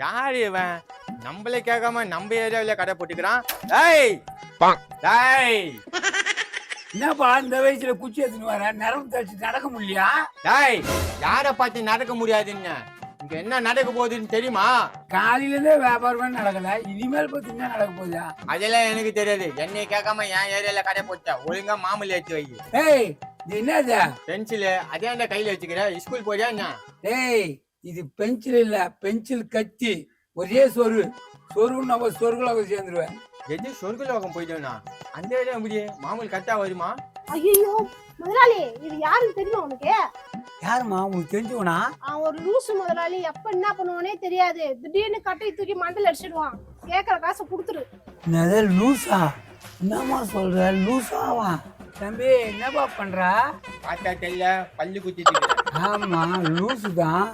யாரு இவன்? நம்மளே கேட்காம நம்ம ஏரியாவில கடை போட்டுக்கிறான். டேய்! டேய்! என்னப்பா இந்த வயசுல குச்சி எடுத்துன்னு வர? நரம்பு தச்சு நடக்க முடியலையா? டேய்! யார பார்த்து நடக்க முடியாதுன்னு இங்க என்ன நடக்க போகுதுன்னு தெரியுமா? காலையில இருந்தே வியாபாரமே நடக்கல இனிமேல் பத்தி என்ன நடக்க போகுதா? அதெல்லாம் எனக்கு தெரியாது. என்னைய கேட்காம என் ஏரியால கடை போட்ட ஒழுங்கா மாமூலி எடுத்து வை. ஏய் இது என்னது? பென்சிலு அதே அந்த கையில வச்சுக்கிற? ஸ்கூல் போறியா என்ன? ஏய் இது பென்சில் இல்ல பென்சில் கத்தி ஒரே சொரு. சொரு நம்ம சொருகுல போய் சேர்ந்துருவேன். எது சொர்க்கலோகம் போயிட்டோம்னா? அந்த ஏரியா எப்படி? மாமூல் கரெக்டா வருமா? ஐயோ முதலாளி இது யாருன்னு தெரியுமா உனக்கு? யாருமா உங்களுக்கு தெரிஞ்சவனா? அவன் ஒரு லூசு முதலாளி. எப்ப என்ன பண்ணுவானே தெரியாது. திடீர்னு கட்டை தூக்கி மண்டல அடிச்சிடுவான். கேக்குற காசை கொடுத்துரு. என்னது லூசா என்னம்மா சொல்ற? லூசாவா தம்பி என்னப்பா பண்ற? பார்த்தா தெரியல பல்லு குத்திட்டு ஆமா லூசு தான்